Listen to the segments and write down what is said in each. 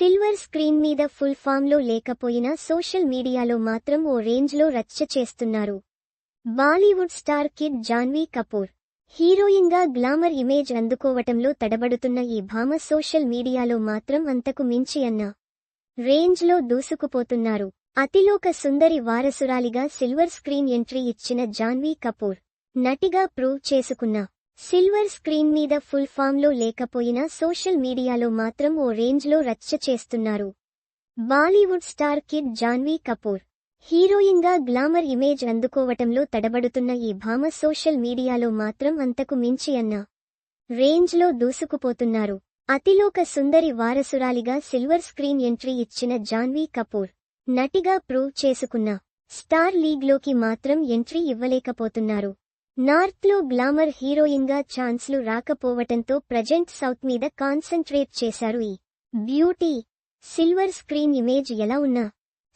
Silver screen మీద full ఫామ్లో లేకపోయినా సోషల్ మీడియాలో మాత్రం ఓ రేంజ్లో రచ్చ చేస్తున్నారు. Bollywood star kid Janhvi Kapoor. హీరోయిన్గా గ్లామర్ ఇమేజ్ అందుకోవటంలో తడబడుతున్న ఈ భామ సోషల్ మీడియాలో మాత్రం అంతకు మించి అన్న రేంజ్లో దూసుకుపోతున్నారు. అతిలోక సుందరి వారసురాలిగా సిల్వర్ స్క్రీన్ ఎంట్రీ ఇచ్చిన జాన్వీ కపూర్ నటిగా ప్రూవ్ చేసుకున్న సిల్వర్ స్క్రీన్ మీద ఫుల్ ఫామ్లో లేకపోయినా సోషల్ మీడియాలో మాత్రం ఓ రేంజ్లో రచ్చ చేస్తున్నారు. Bollywood star kid Janhvi Kapoor. హీరోయిన్గా గ్లామర్ ఇమేజ్ అందుకోవటంలో తడబడుతున్న ఈ భామ సోషల్ మీడియాలో మాత్రం అంతకు మించి అన్న రేంజ్లో దూసుకుపోతున్నారు. అతిలోక సుందరి వారసురాలిగా సిల్వర్ స్క్రీన్ ఎంట్రీ ఇచ్చిన జాన్వీ కపూర్ నటిగా ప్రూవ్ చేసుకున్న స్టార్ లీగ్లోకి మాత్రం ఎంట్రీ ఇవ్వలేకపోతున్నారు. నార్త్లో గ్లామర్ హీరోయిన్గా ఛాన్స్లు రాకపోవటంతో ప్రజెంట్ సౌత్ మీద కాన్సంట్రేట్ చేశారు ఈ బ్యూటీ. సిల్వర్ స్క్రీన్ ఇమేజ్ ఎలా ఉన్నా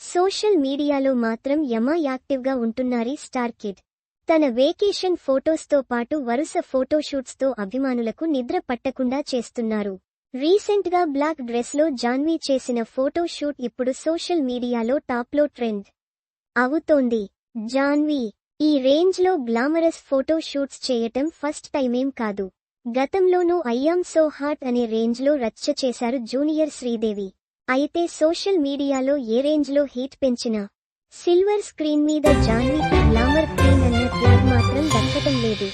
సోషల్ మీడియాలో మాత్రం యమా యాక్టివ్గా ఉంటున్నారీ స్టార్ కిడ్. తన వేకేషన్ ఫోటోస్తో పాటు వరుస ఫోటోషూట్స్తో అభిమానులకు నిద్ర పట్టకుండా చేస్తున్నారు. రీసెంట్గా బ్లాక్ డ్రెస్లో జాన్వీ చేసిన ఫోటోషూట్ ఇప్పుడు సోషల్ మీడియాలో టాప్లో ట్రెండ్ అవుతోంది. జాన్వీ ఈ రేంజ్లో గ్లామరస్ ఫోటో షూట్స్ చేయటం ఫస్ట్ టైమేం కాదు. గతంలోనూ ఐయామ్ సో హాట్ అనే రేంజ్లో రచ్చ చేశారు జూనియర్ శ్రీదేవి. అయితే సోషల్ మీడియాలో ఏ రేంజ్లో హీట్ పెంచినా సిల్వర్ స్క్రీన్ మీద జాన్వీకి గ్లామర్ క్వీన్ అన్న ట్యాగ్ మాత్రం దక్కటం లేదు.